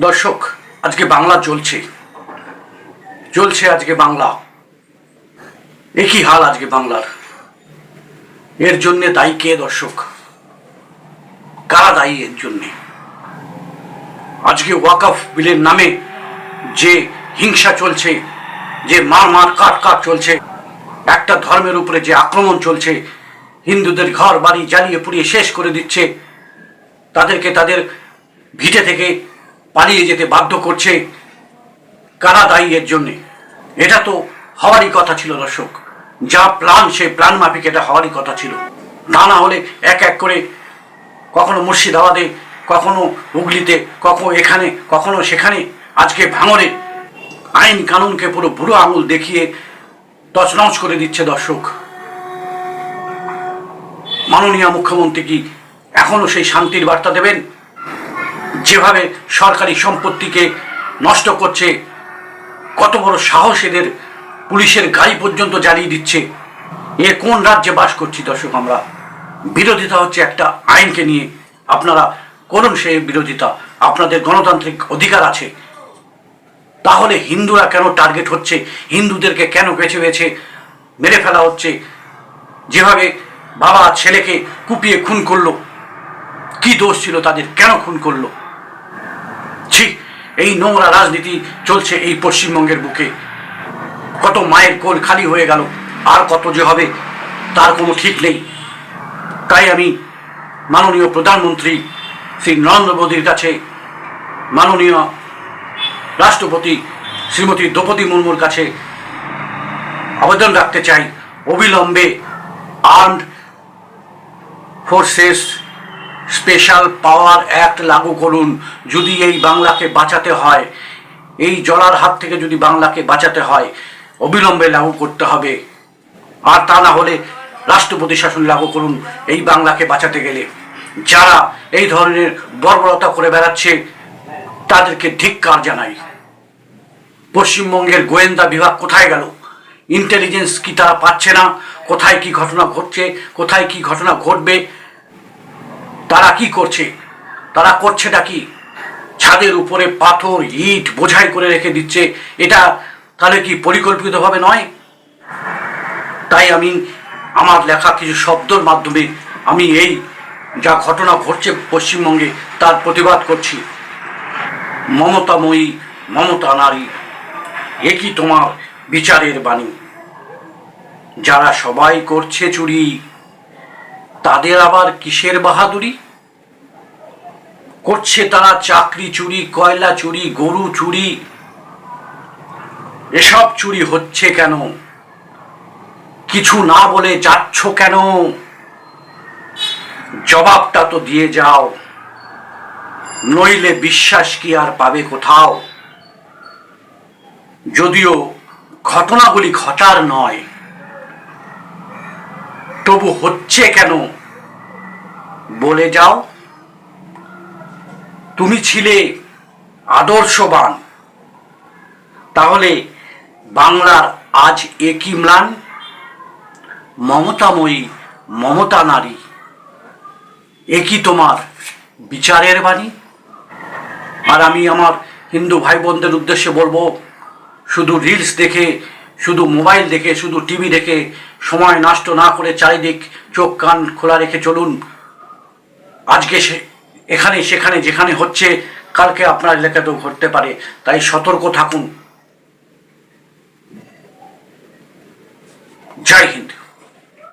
দর্শক, আজকে বাংলা চলছে চলছে আজকে বাংলা। একই হাল আজকে বাংলার। এর জন্যে দায়ী কে দর্শক? কারা দায়ী এর জন্যে? আজকে ওয়াকফ বিলের নামে যে হিংসা চলছে, যে মার মার কাট কাট চলছে, একটা ধর্মের উপরে যে আক্রমণ চলছে, হিন্দুদের ঘর বাড়ি জ্বালিয়ে পুড়িয়ে শেষ করে দিচ্ছে, তাদেরকে তাদের ভিটে থেকে পালিয়ে যেতে বাধ্য করছে কারা দায়ী এর জন্যে? এটা তো হওয়ারই কথা ছিল দর্শক। যা প্ল্যান, সেই প্ল্যান মাফিক এটা হওয়ারই কথা ছিল। না না হলে এক এক করে কখনো মুর্শিদাবাদে, কখনো হুগলিতে, কখনো এখানে, কখনো সেখানে আজকে ভাঙরে আইন কানুনকে পুরো বুড়ো আঙুল দেখিয়ে তছনছ করে দিচ্ছে দর্শক। মাননীয় মুখ্যমন্ত্রী কি এখনও সেই শান্তির বার্তা দেবেন? যেভাবে সরকারি সম্পত্তিকে নষ্ট করছে, কত বড় সাহস এদের পুলিশের গাড়ি পর্যন্ত জ্বালিয়ে দিচ্ছে। এ কোন রাজ্যে বাস করছি দর্শক আমরা? বিরোধিতা হচ্ছে একটা আইনকে নিয়ে। আপনারা করুন সেই বিরোধিতা। আপনাদের গণতান্ত্রিক অধিকার আছে। তাহলে হিন্দুরা কেন টার্গেট হচ্ছে? হিন্দুদেরকে কেন বেছে বেছে মেরে ফেলা হচ্ছে? যেভাবে বাবা ছেলেকে কুপিয়ে খুন করল, কি দোষ ছিল তাদের? কেন খুন করল? ছি, এই নোংরা রাজনীতি চলছে এই পশ্চিমবঙ্গের বুকে। কত মায়ের কোল খালি হয়ে গেল, আর কত যে হবে, তার কোনো ঠিক নেই। তাই আমি মাননীয় প্রধানমন্ত্রী শ্রী নরেন্দ্র মোদীর কাছে মাননীয় রাষ্ট্রপতি শ্রীমতী দ্রৌপদী মুর্মুর কাছে আবেদন রাখতে চাই। অবিলম্বে armed forces special power act লাগু করুন যদি এই বাংলাকে বাঁচাতে হয়। এই জলার হাত থেকে যদি বাংলাকে বাঁচাতে হয়, অবিলম্বে লাগু করতে হবে। আর তা না হলে রাষ্ট্রপতি শাসন লাগু করুন এই বাংলাকে বাঁচাতে গেলে। যারা এই ধরনের বর্বরতা করে বেড়াচ্ছে, তাদেরকে ধিক্কার জানাই। পশ্চিমবঙ্গের গোয়েন্দা বিভাগ কোথায় গেল? ইন্টেলিজেন্স কি তারা পাচ্ছে না? কোথায় কি ঘটনা ঘটছে? কোথায় কি ঘটনা ঘটবে? তারা কি করছে? তারা করছেটা কি? ছাদের উপরে পাথর, ইট বোঝাই করে রেখে দিচ্ছে। এটা তাহলে কি পরিকল্পিতভাবে নয়? তাই আমি আমার লেখা কিছু শব্দর মাধ্যমে আমি এই যা ঘটনা ঘটছে পশ্চিমবঙ্গে তার প্রতিবাদ করছি। মমতাময়ী, মমতা নারী এ কি তোমার বিচারের বাণী। যারা সবাই করছে চুরি, তাদের আবার কিসের বাহাদুরি? করছে তারা চাকরি চুরি, কয়লা চুরি, গরু চুরি। এসব চুরি হচ্ছে কেন? কিছু না বলে যাচ্ছ কেন? জবাবটা তো দিয়ে যাও। নইলে বিশ্বাস কি আর পাবে কোথাও? যদিও ঘটনাগুলি ঘটার নয়, তবু হচ্ছে কেন? বলে যাও। তুমি ছিলে আদর্শবান। তাহলে বাংলার আজ একই ম্লান? মমতাময়ী, মমতা নারী। একই তোমার বিচারের বাণী? আর আমি আমার হিন্দু ভাই বোনদের উদ্দেশ্যে বলব, শুধু রিলস দেখে, শুধু মোবাইল দেখে, শুধু টিভি দেখে সময় নষ্ট না করে চারিদিক চোখ কান খোলা রেখে চলুন। আজকে সে এখানে সেখানে যেখানে হচ্ছে কালকে আপনার এলাকাতেও ঘটতে পারে। তাই সতর্ক থাকুন। জয় হিন্দ।